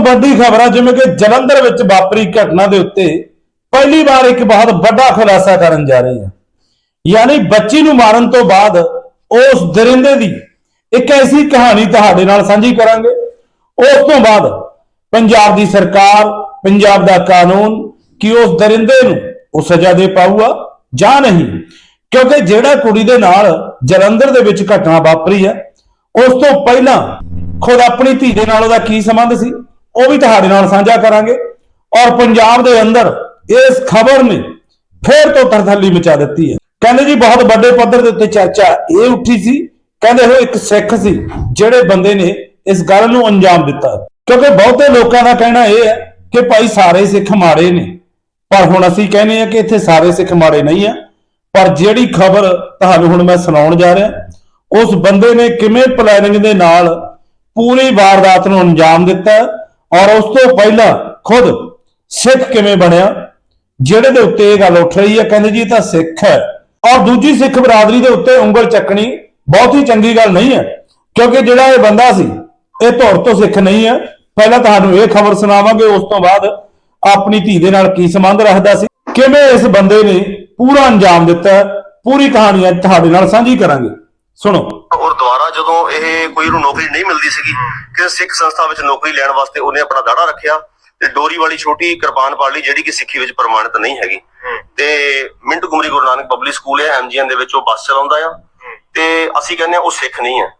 ਵੱਡੀ ਖਬਰ ਆ, ਜਿਵੇਂ ਕਿ ਜਲੰਧਰ ਵਿੱਚ ਵਾਪਰੀ ਘਟਨਾ ਦੇ ਉੱਤੇ ਪਹਿਲੀ ਵਾਰ ਇੱਕ ਬਹੁਤ ਵੱਡਾ ਖੁਲਾਸਾ ਕਰਨ ਜਾ ਰਹੇ ਹਾਂ ਯਾਨੀ ਬੱਚੀ ਨੂੰ ਮਾਰਨ ਤੋਂ ਬਾਅਦ ਉਸ ਦਰਿੰਦੇ ਦੀ ਇੱਕ ਐਸੀ ਕਹਾਣੀ ਤੁਹਾਡੇ ਨਾਲ ਸਾਂਝੀ ਕਰਾਂਗੇ। ਉਸ ਤੋਂ ਬਾਅਦ ਪੰਜਾਬ ਦੀ ਸਰਕਾਰ, ਪੰਜਾਬ ਦਾ ਕਾਨੂੰਨ ਕਿ ਉਸ ਦਰਿੰਦੇ ਨੂੰ ਉਹ ਸਜ਼ਾ ਦੇ ਪਾਊਗਾ ਜਾਂ ਨਹੀਂ। ਕਿਉਂਕਿ ਜਿਹੜਾ ਕੁੜੀ ਦੇ ਨਾਲ ਜਲੰਧਰ ਦੇ ਵਿੱਚ ਘਟਨਾ ਵਾਪਰੀ ਹੈ ਉਸ ਤੋਂ ਪਹਿਲਾਂ ਖੁਦ ਆਪਣੀ ਧੀ ਦੇ ਨਾਲ ਉਹਦਾ ਕੀ ਸੰਬੰਧ ਸੀ? ਉਹ ਵੀ ਤੁਹਾਡੇ ਨਾਲ ਸਾਂਝਾ ਕਰਾਂਗੇ। ਔਰ ਪੰਜਾਬ ਦੇ ਅੰਦਰ ਇਸ ਖਬਰ ਨੇ ਫੇਰ ਤੋਂ ਤਰਥੱਲੀ ਮਚਾ ਦਿੱਤੀ ਹੈ। ਕਹਿੰਦੇ ਜੀ, ਬਹੁਤ ਵੱਡੇ ਪੱਧਰ ਦੇ ਉੱਤੇ ਚਰਚਾ ਇਹ ਉੱਠੀ ਸੀ। ਕਹਿੰਦੇ ਉਹ ਇੱਕ ਸਿੱਖ ਸੀ, ਜਿਹੜੇ ਬੰਦੇ ਨੇ ਇਸ ਗੱਲ ਨੂੰ ਅੰਜਾਮ ਦਿੱਤਾ। ਕਿਉਂਕਿ ਬਹੁਤੇ ਲੋਕਾਂ ਦਾ ਕਹਿਣਾ ਇਹ ਹੈ ਕਿ ਭਾਈ ਸਾਰੇ ਸਿੱਖ ਮਾੜੇ ਨੇ। ਪਰ ਹੁਣ ਅਸੀਂ ਕਹਿੰਦੇ ਆ ਕਿ ਇੱਥੇ ਸਾਰੇ ਸਿੱਖ ਮਾੜੇ ਨਹੀਂ ਆ ਪਰ ਜਿਹੜੀ ਖਬਰ ਤੁਹਾਨੂੰ ਹੁਣ ਮੈਂ ਸੁਣਾਉਣ ਜਾ ਰਿਹਾ, ਉਸ ਬੰਦੇ ਨੇ ਕਿਵੇਂ ਪਲੈਨਿੰਗ ਦੇ ਨਾਲ ਪੂਰੀ ਵਾਰਦਾਤ ਨੂੰ ਅੰਜਾਮ ਦਿੱਤਾ ਔਰ ਉਸ ਤੋਂ ਪਹਿਲਾਂ ਖੁਦ ਸਿੱਖ ਕਿਵੇਂ ਬਣਿਆ? ਜਿਹੜੇ ਦੇ ਉੱਤੇ ਇਹ ਗੱਲ ਉੱਠ ਰਹੀ ਹੈ, ਕਹਿੰਦੇ ਜੀ ਇਹ ਤਾਂ ਸਿੱਖ ਹੈ। ਔਰ ਦੂਜੀ ਸਿੱਖ ਬਰਾਦਰੀ ਦੇ ਉੱਤੇ ਉਂਗਲ ਚੱਕਣੀ ਬਹੁਤ ਹੀ ਚੰਗੀ ਗੱਲ ਨਹੀਂ ਹੈ, ਕਿਉਂਕਿ ਜਿਹੜਾ ਇਹ ਬੰਦਾ ਸੀ, ਇਹ ਧੁਰ ਤੋਂ ਸਿੱਖ ਨਹੀਂ ਹੈ। ਪਹਿਲਾਂ ਤੁਹਾਨੂੰ ਇਹ ਖਬਰ ਸੁਣਾਵਾਂਗੇ, ਉਸ ਤੋਂ ਬਾਅਦ ਆਪਣੀ ਧੀ ਦੇ ਨਾਲ ਕੀ ਸੰਬੰਧ ਰੱਖਦਾ ਸੀ? ਕਿਵੇਂ ਇਸ ਬੰਦੇ ਨੇ ਪੂਰਾ ਅੰਜਾਮ ਦਿੱਤਾ ਪੂਰੀ ਕਹਾਣੀ ਅੱਜ ਤੁਹਾਡੇ ਨਾਲ ਸਾਂਝੀ ਕਰਾਂਗੇ। ਸੁਣੋ। ਔਰ ਦੁਬਾਰਾ ਜਦੋਂ ਇਹ ਕੋਈ ਨੂੰ ਨੌਕਰੀ ਨਹੀਂ ਮਿਲਦੀ ਸੀਗੀ ਕਿ ਸਿੱਖ ਸੰਸਥਾ ਵਿੱਚ ਨੌਕਰੀ ਲੈਣ ਵਾਸਤੇ ਉਹਨੇ ਆਪਣਾ ਦਾੜਾ ਰੱਖਿਆ ਤੇ ਡੋਰੀ ਵਾਲੀ ਛੋਟੀ ਕਿਰਪਾਨ ਪਾ ਲਈ ਜਿਹੜੀ ਕਿ ਸਿੱਖੀ ਵਿੱਚ ਪ੍ਰਮਾਣਿਤ ਨਹੀਂ ਹੈਗੀ। ਤੇ Montgomery Guru Nanak public school ਹੈ ਐਮਜੀਐਨ ਦੇ ਵਿੱਚ ਉਹ ਬੱਸ ਚਲਾਉਂਦਾ ਆ। ਤੇ ਅਸੀਂ ਕਹਿੰਦੇ ਆ ਉਹ ਸਿੱਖ ਨਹੀਂ ਹੈ।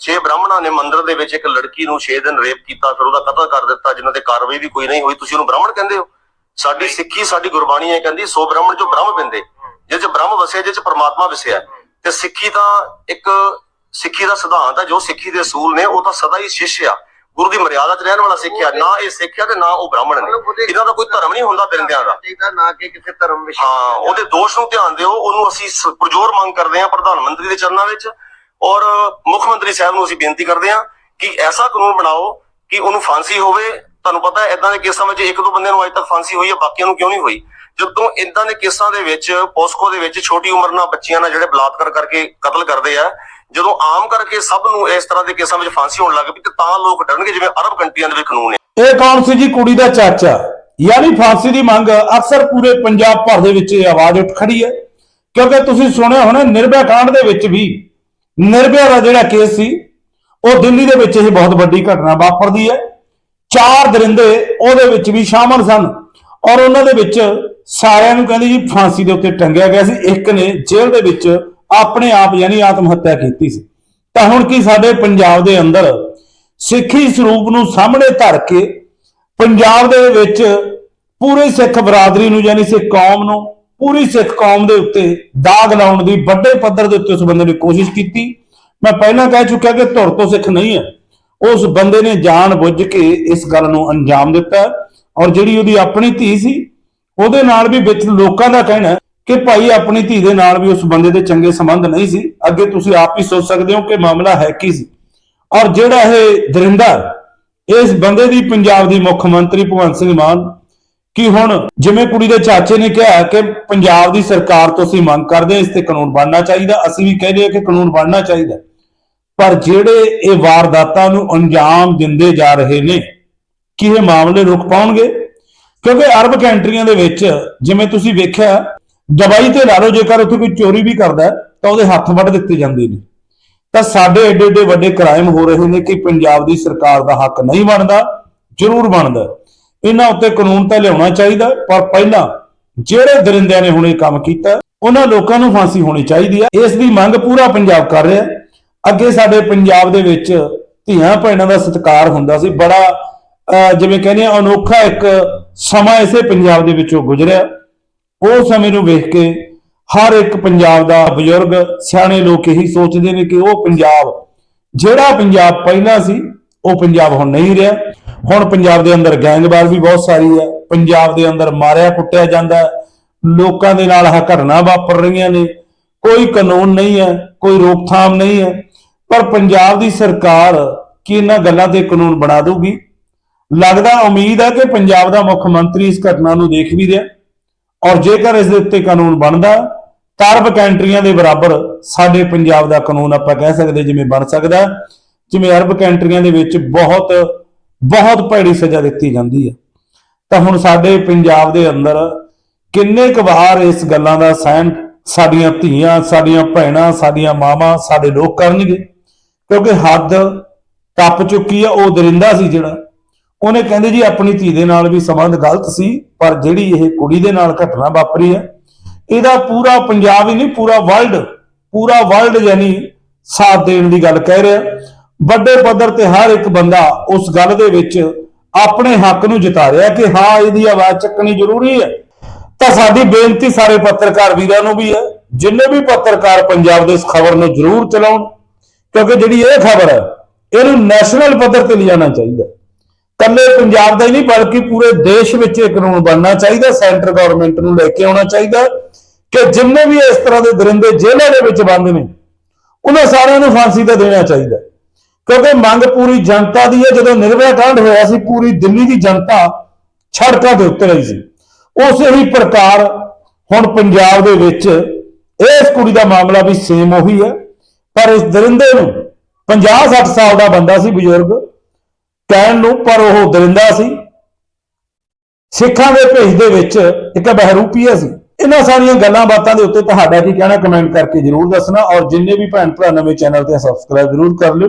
ਛੇ ਬ੍ਰਾਹਮਣਾਂ ਨੇ ਮੰਦਿਰ ਦੇ ਵਿੱਚ ਇੱਕ ਲੜਕੀ ਨੂੰ 6 ਦਿਨ ਰੇਪ ਕੀਤਾ ਫਿਰ ਉਹਦਾ ਕਤਲ ਕਰ ਦਿੱਤਾ ਜਿਨ੍ਹਾਂ ਤੇ ਕਾਰਵਾਈ ਵੀ ਕੋਈ ਨਹੀਂ ਹੋਈ। ਤੁਸੀਂ ਉਹਨੂੰ ਬ੍ਰਾਹਮਣ ਕਹਿੰਦੇ ਹੋ? ਸਾਡੀ ਸਿੱਖੀ ਸਾਡੀ ਗੁਰਬਾਣੀ ਇਹ ਕਹਿੰਦੀ ਸੋ ਬ੍ਰਾਹਮਣ ਜੋ ਬ੍ਰਹਮ ਪਿੰਦੇ ਜਿਹ ਚ ਬ੍ਰਹਮ ਵਸਿਆ ਜਿਹ ਚ ਪਰਮਾਤਮਾ ਵਸਿਆ। ਤੇ ਸਿੱਖੀ ਤਾਂ ਇੱਕ ਸਿੱਖੀ ਦਾ ਸਿਧਾਂਤ ਹੈ ਜੋ ਸਿੱਖੀ ਦੇ ਅਸੂਲ ਨੇ ਉਹ ਤਾਂ ਸਦਾ ਹੀ ਸ਼ਿਸ਼ ਆ। ਗੁਰੂ ਦੀ ਮਰਿਆਦਾ 'ਚ ਰਹਿਣ ਵਾਲਾ ਸਿੱਖਿਆ ਨਾ ਇਹ ਸਿੱਖਿਆ ਤੇ ਨਾ ਉਹ ਬ੍ਰਾਹਮਣ ਨੇ। ਇਹਨਾਂ ਦਾ ਕੋਈ ਧਰਮ ਨਹੀਂ ਹੁੰਦਾ ਦਰਿੰਦਿਆਂ ਦਾ। ਚਾਹੀਦਾ ਨਾ ਕਿ ਕਿਸੇ ਧਰਮ ਵਿਸ਼ੇ ਹਾਂ ਉਹਦੇ ਦੋਸ਼ ਨੂੰ ਧਿਆਨ ਦਿਓ ਉਹਨੂੰ ਅਸੀਂ ਪੁਰਜੋਰ ਮੰਗ ਕਰਦੇ ਹਾਂ ਪ੍ਰਧਾਨ ਮੰਤਰੀ ਦੇ ਚਰਨਾਂ ਵਿੱਚ। ਔਰ ਮੁੱਖ ਮੰਤਰੀ ਸਾਹਿਬ ਨੂੰ ਅਸੀਂ ਬੇਨਤੀ ਕਰਦੇ ਹਾਂ ਕਿ ਐਸਾ ਕਾਨੂੰਨ ਬਣਾਓ ਕਿ ਉਹਨੂੰ ਫਾਂਸੀ ਹੋਵੇ। ਤੁਹਾਨੂੰ ਪਤਾ ਇਦਾਂ ਦੇ ਕੇਸਾਂ ਵਿੱਚ ਇੱਕ ਦੋ ਬੰਦਿਆਂ ਨੂੰ ਅੱਜ ਤੱਕ ਫਾਂਸੀ ਹੋਈ ਹੈ, ਬਾਕੀਆਂ ਨੂੰ ਕਿਉਂ ਨਹੀਂ ਹੋਈ? ਜਦੋਂ ਇਦਾਂ ਦੇ ਕੇਸਾਂ ਦੇ ਵਿੱਚ, ਪੋਸਕੋ ਦੇ ਵਿੱਚ ਛੋਟੀ ਉਮਰ ਨਾਲ ਬੱਚੀਆਂ ਨਾਲ ਜਿਹੜੇ ਬਲਾਤਕਾਰ ਕਰਕੇ ਕਤਲ ਕਰਦੇ ਆ, ਜਦੋਂ ਆਮ ਕਰਕੇ ਸਭ ਨੂੰ ਇਸ ਤਰ੍ਹਾਂ ਦੇ ਕੇਸਾਂ ਵਿੱਚ ਫਾਂਸੀ ਹੋਣ ਲੱਗ ਪਈ, ਤੇ ਤਾਂ ਲੋਕ ਡਰਨਗੇ, ਜਿਵੇਂ ਅਰਬ ਕੰਟਰੀਆਂ ਦੇ ਵਿੱਚ ਕਾਨੂੰਨ ਹੈ ਇਹ ਕੌਣ ਸੀ ਜੀ? ਕੁੜੀ ਦਾ ਚਾਚਾ। ਯਾਨੀ ਫਾਂਸੀ ਦੀ ਮੰਗ ਅਕਸਰ ਪੂਰੇ ਪੰਜਾਬ ਭਰ ਦੇ ਵਿੱਚ ਆਵਾਜ਼ ਉੱਠ ਖੜੀ ਹੈ। ਕਿਉਂਕਿ ਤੁਸੀਂ ਸੁਣਿਆ ਹੋਣਾ, ਨਿਰਭੈ ਕਾਂਡ ਦੇ ਵਿੱਚ ਵੀ ਨਿਰਭੈ ਦਾ ਜਿਹੜਾ ਕੇਸ ਸੀ, ਉਹ ਦਿੱਲੀ ਦੇ ਵਿੱਚ ਇਹ ਬਹੁਤ ਵੱਡੀ ਘਟਨਾ ਵਾਪਰਦੀ ਹੈ। ਚਾਰ ਦਰਿੰਦੇ ਉਹਦੇ ਵਿੱਚ ਵੀ ਸ਼ਾਮਲ ਸਨ ਔਰ ਉਹਨਾਂ ਦੇ ਵਿੱਚ ਸਾਰਿਆਂ ਨੂੰ ਕਹਿੰਦੇ ਜੀ ਫਾਂਸੀ ਦੇ ਉੱਤੇ ਟੰਗਿਆ ਗਿਆ ਸੀ। ਇੱਕ ਨੇ ਜੇਲ੍ਹ ਦੇ ਵਿੱਚ ਆਪਣੇ ਆਪ ਯਾਨੀ ਆਤਮ ਹੱਤਿਆ ਕੀਤੀ ਸੀ। ਤਾਂ ਹੁਣ ਕੀ ਸਾਡੇ ਪੰਜਾਬ ਦੇ ਅੰਦਰ ਸਿੱਖੀ ਸਰੂਪ ਨੂੰ ਸਾਹਮਣੇ ਧਰ ਕੇ ਪੰਜਾਬ ਦੇ ਵਿੱਚ ਪੂਰੇ ਸਿੱਖ ਬਰਾਦਰੀ ਨੂੰ ਯਾਨੀ ਸਿੱਖ ਕੌਮ ਨੂੰ ਪੂਰੀ ਸਿੱਖ ਕੌਮ ਦੇ ਉੱਤੇ ਦਾਗ ਲਾਉਣ ਦੀ ਵੱਡੇ ਪੱਧਰ ਦੇ ਉੱਤੇ ਉਸ ਬੰਦੇ ਨੇ ਕੋਸ਼ਿਸ਼ ਕੀਤੀ। ਮੈਂ ਪਹਿਲਾਂ ਕਹਿ ਚੁੱਕਿਆ ਕਿ ਧੁਰ ਤੋਂ ਸਿੱਖ ਨਹੀਂ ਹੈ। ਉਸ ਬੰਦੇ ਨੇ ਜਾਣ ਬੁੱਝ ਕੇ ਇਸ ਗੱਲ ਨੂੰ ਅੰਜਾਮ ਦਿੱਤਾ ਔਰ ਜਿਹੜੀ ਉਹਦੀ ਆਪਣੀ ਧੀ ਸੀ, ਉਹਦੇ ਨਾਲ ਵੀ ਵਿੱਚ ਲੋਕਾਂ ਦਾ ਕਹਿਣਾ ਕਿ ਭਾਈ ਆਪਣੀ ਧੀ ਦੇ ਨਾਲ ਵੀ ਉਸ ਬੰਦੇ ਦੇ ਚੰਗੇ ਸੰਬੰਧ ਨਹੀਂ ਸੀ। ਅੱਗੇ ਤੁਸੀਂ ਆਪ ਹੀ ਸੋਚ ਸਕਦੇ ਹੋ ਕਿ ਮਾਮਲਾ ਹੈ ਕੀ ਸੀ। ਔਰ ਜਿਹੜਾ ਇਹ ਦਰਿੰਦਾ ਇਸ ਬੰਦੇ ਦੀ ਪੰਜਾਬ ਦੀ ਮੁੱਖ ਮੰਤਰੀ ਭਗਵੰਤ ਸਿੰਘ ਮਾਨ ਕਿ ਹੁਣ ਜਿਵੇਂ ਕੁੜੀ ਦੇ ਚਾਚੇ ਨੇ ਕਿਹਾ ਕਿ ਪੰਜਾਬ ਦੀ ਸਰਕਾਰ ਤੋਂ ਅਸੀਂ ਮੰਗ ਕਰਦੇ ਹਾਂ, ਇਸ ਤੇ ਕਾਨੂੰਨ ਬਣਨਾ ਚਾਹੀਦਾ, ਅਸੀਂ ਵੀ ਕਹਿੰਦੇ ਹਾਂ ਕਿ ਕਾਨੂੰਨ ਬਣਨਾ ਚਾਹੀਦਾ। ਪਰ ਜਿਹੜੇ ਇਹ ਵਾਰਦਾਤਾਂ ਨੂੰ ਅੰਜਾਮ ਦਿੰਦੇ ਜਾ ਰਹੇ ਨੇ, ਕਿ ਇਹ ਮਾਮਲੇ ਰੁਕ ਪਾਉਣਗੇ? ਕਿਉਂਕਿ ਅਰਬ ਕੰਟਰੀਆਂ ਦੇ ਵਿੱਚ ਜਿਵੇਂ ਤੁਸੀਂ ਵੇਖਿਆ, ਦਵਾਈ ਤੇ ਲਾ ਲਓ, ਜੇਕਰ ਉੱਥੇ ਕੋਈ ਚੋਰੀ ਵੀ ਕਰਦਾ ਤਾਂ ਉਹਦੇ ਹੱਥ ਵੱਢ ਦਿੱਤੇ ਜਾਂਦੇ ਨੇ। ਤਾਂ ਸਾਡੇ ਏਡੇ ਏਡੇ ਵੱਡੇ ਕ੍ਰਾਈਮ ਹੋ ਰਹੇ ਨੇ ਕਿ ਪੰਜਾਬ ਦੀ ਸਰਕਾਰ ਦਾ ਹੱਕ ਨਹੀਂ ਬਣਦਾ, ਜ਼ਰੂਰ ਬਣਦਾ। ਇਹਨਾਂ ਉੱਤੇ ਕਾਨੂੰਨ ਤਾਂ ਲਿਆਉਣਾ ਚਾਹੀਦਾ ਪਰ ਪਹਿਲਾਂ ਜਿਹੜੇ ਦਰਿੰਦਿਆਂ ਨੇ ਹੁਣ ਇਹ ਕੰਮ ਕੀਤਾ ਉਹਨਾਂ ਲੋਕਾਂ ਨੂੰ ਫਾਂਸੀ ਹੋਣੀ ਚਾਹੀਦੀ ਹੈ ਇਸ ਦੀ ਮੰਗ ਪੂਰਾ ਪੰਜਾਬ ਕਰ ਰਿਹਾ। ਅੱਗੇ ਸਾਡੇ ਪੰਜਾਬ ਦੇ ਵਿੱਚ ਧੀਆਂ ਭੈਣਾਂ ਦਾ ਸਤਿਕਾਰ ਹੁੰਦਾ ਸੀ। ਬੜਾ ਅਹ, ਜਿਵੇਂ ਕਹਿੰਦੇ ਆ ਅਨੋਖਾ ਇੱਕ ਸਮਾਂ ਇਸੇ ਪੰਜਾਬ ਦੇ ਵਿੱਚੋਂ ਗੁਜ਼ਰਿਆ। ਉਹ ਸਮੇਂ ਨੂੰ ਵੇਖ ਕੇ ਹਰ ਇੱਕ ਪੰਜਾਬ ਦਾ ਬਜ਼ੁਰਗ ਸਿਆਣੇ ਲੋਕ ਇਹੀ ਸੋਚਦੇ ਨੇ ਕਿ ਉਹ ਪੰਜਾਬ ਜਿਹੜਾ ਪੰਜਾਬ ਪਹਿਲਾਂ ਸੀ ਉਹ ਪੰਜਾਬ ਹੁਣ ਨਹੀਂ ਰਿਹਾ। ਹੁਣ ਪੰਜਾਬ ਦੇ ਅੰਦਰ ਗੈਂਗਵਾਰ ਵੀ ਬਹੁਤ ਸਾਰੀ ਹੈ। ਪੰਜਾਬ ਦੇ ਅੰਦਰ ਮਾਰਿਆ ਕੁੱਟਿਆ ਜਾਂਦਾ ਲੋਕਾਂ ਦੇ ਨਾਲ ਆਹ ਘਟਨਾ ਵਾਪਰ ਰਹੀਆਂ ਨੇ। ਕੋਈ ਕਾਨੂੰਨ ਨਹੀਂ ਹੈ, ਕੋਈ ਰੋਕਥਾਮ ਨਹੀਂ ਹੈ। ਪਰ ਪੰਜਾਬ ਦੀ ਸਰਕਾਰ ਕੀ ਇਹਨਾਂ ਗੱਲਾਂ ਤੇ ਕਾਨੂੰਨ ਬਣਾ ਦਊਗੀ? ਲੱਗਦਾ, ਉਮੀਦ ਹੈ ਕਿ ਪੰਜਾਬ ਦਾ ਮੁੱਖ ਮੰਤਰੀ ਇਸ ਘਟਨਾ ਨੂੰ ਦੇਖ ਵੀ ਰਿਹਾ। ਔਰ ਜੇਕਰ ਇਸ ਦੇ ਉੱਤੇ ਕਾਨੂੰਨ ਬਣਦਾ ਤਰਬ ਅਰਬ ਕੰਟਰੀਆਂ ਦੇ ਬਰਾਬਰ ਸਾਡੇ ਪੰਜਾਬ ਦਾ ਕਾਨੂੰਨ ਆਪਾਂ ਕਹਿ ਸਕਦੇ ਜਿਵੇਂ ਬਣ ਸਕਦਾ। ਜਿਵੇਂ ਅਰਬ ਕੰਟਰੀਆਂ ਦੇ ਵਿੱਚ ਬਹੁਤ ਬਹੁਤ ਭੈੜੀ ਸਜ਼ਾ ਦਿੱਤੀ ਜਾਂਦੀ ਹੈ ਤਾਂ ਹੁਣ ਸਾਡੇ ਪੰਜਾਬ ਦੇ ਅੰਦਰ ਕਿੰਨੇ ਕੁ ਵਾਰ ਇਸ ਗੱਲਾਂ ਦਾ ਸਹਿਣ ਸਾਡੀਆਂ ਧੀਆਂ, ਸਾਡੀਆਂ ਭੈਣਾਂ, ਸਾਡੀਆਂ ਮਾਵਾਂ, ਸਾਡੇ ਲੋਕ ਕਰਨਗੇ? ਕਿਉਂਕਿ ਹੱਦ ਟੱਪ ਚੁੱਕੀ ਆ, ਉਹ ਦਰਿੰਦਾ ਸੀ ਜਿਹੜਾ। ਉਹਨੇ ਕਹਿੰਦੇ ਜੀ ਆਪਣੀ ਧੀ ਦੇ ਨਾਲ ਵੀ ਸੰਬੰਧ ਗਲਤ ਸੀ, ਪਰ ਜਿਹੜੀ ਇਹ ਕੁੜੀ ਦੇ ਨਾਲ ਘਟਨਾ ਵਾਪਰੀ ਹੈ ਇਹਦਾ ਪੂਰਾ ਪੰਜਾਬ ਹੀ ਨਹੀਂ, ਪੂਰਾ ਵਰਲਡ ਪੂਰਾ ਵਰਲਡ ਯਾਨੀ ਸਾਥ ਦੇਣ ਦੀ ਗੱਲ ਕਹਿ ਰਿਹਾ। ਵੱਡੇ ਪੱਧਰ ਤੇ ਹਰ ਇੱਕ ਬੰਦਾ ਉਸ ਗੱਲ ਦੇ ਵਿੱਚ ਆਪਣੇ ਹੱਕ ਨੂੰ ਜਿਤਾ ਰਿਹਾ ਕਿ ਹਾਂ, ਇਹਦੀ ਆਵਾਜ਼ ਚੱਕਣੀ ਜ਼ਰੂਰੀ ਹੈ। ਤਾਂ ਸਾਡੀ ਬੇਨਤੀ ਸਾਰੇ ਪੱਤਰਕਾਰ ਵੀਰਾਂ ਨੂੰ ਵੀ ਹੈ, ਜਿੰਨੇ ਵੀ ਪੱਤਰਕਾਰ ਪੰਜਾਬ ਦੇ ਇਸ ਖਬਰ ਨੂੰ ਜ਼ਰੂਰ ਚਲਾਉਣ, ਕਿਉਂਕਿ ਜਿਹੜੀ ਇਹ ਖਬਰ ਹੈ, ਇਹਨੂੰ ਨੈਸ਼ਨਲ ਪੱਧਰ ਤੇ ਲਿਜਾਣਾ ਚਾਹੀਦਾ। ਕੱਲੇ ਪੰਜਾਬ ਦਾ ਹੀ ਨਹੀਂ, ਬਲਕਿ ਪੂਰੇ ਦੇਸ਼ ਵਿੱਚ ਇਹ ਕਾਨੂੰਨ ਬਣਨਾ ਚਾਹੀਦਾ, ਸੈਂਟਰ ਗਵਰਨਮੈਂਟ ਨੂੰ ਲੈ ਕੇ ਆਉਣਾ ਚਾਹੀਦਾ, ਕਿ ਜਿੰਨੇ ਵੀ ਇਸ ਤਰ੍ਹਾਂ ਦੇ ਦਰਿੰਦੇ ਜੇਲ੍ਹਾਂ ਦੇ ਵਿੱਚ ਬੰਦ ਨੇ, ਉਹਨਾਂ ਸਾਰਿਆਂ ਨੂੰ ਫਾਂਸੀ ਤਾਂ ਦੇਣਾ ਚਾਹੀਦਾ। ਕਿਉਂਕਿ ਮੰਗ ਪੂਰੀ ਜਨਤਾ ਦੀ ਹੈ, ਜਦੋਂ ਨਿਰਭੈ ਕਾਂਡ ਹੋਇਆ ਸੀ, ਪੂਰੀ ਦਿੱਲੀ ਦੀ ਜਨਤਾ ਸੜਕਾਂ ਤੇ ਉੱਤੇ ਆਈ ਸੀ। ਉਸੇ ਹੀ ਪ੍ਰਕਾਰ ਹੁਣ ਪੰਜਾਬ ਦੇ ਵਿੱਚ ਇਸ ਕੁੜੀ ਦਾ ਮਾਮਲਾ ਵੀ ਸੇਮ ਉਹੀ ਹੈ। ਪਰ ਇਸ ਦਰਿੰਦੇ ਨੂੰ 50 60 ਸਾਲ ਦਾ ਬੰਦਾ ਸੀ ਬਜ਼ੁਰਗ, ਕਹਿਣ ਨੂੰ ਪਰ ਉਹ ਦਰਿੰਦਾ ਸੀ। ਸਿੱਖਾਂ ਦੇ ਭੇਜ ਦੇ ਵਿੱਚ ਇੱਕ ਬਹਿਰੂਪੀਆ ਸੀ। ਇਹਨਾਂ ਸਾਰੀਆਂ ਗੱਲਾਂ ਬਾਤਾਂ ਦੇ ਉੱਤੇ ਤੁਹਾਡਾ ਕੀ ਕਹਿਣਾ ਕਮੈਂਟ ਕਰਕੇ ਜਰੂਰ ਦੱਸਣਾ। ਔਰ ਜਿੰਨੇ ਵੀ ਭੈਣ ਭਰਾ ਨਵੇਂ ਚੈਨਲ ਤੇ ਸਬਸਕ੍ਰਾਈਬ ਜਰੂਰ ਕਰ ਲਿਓ।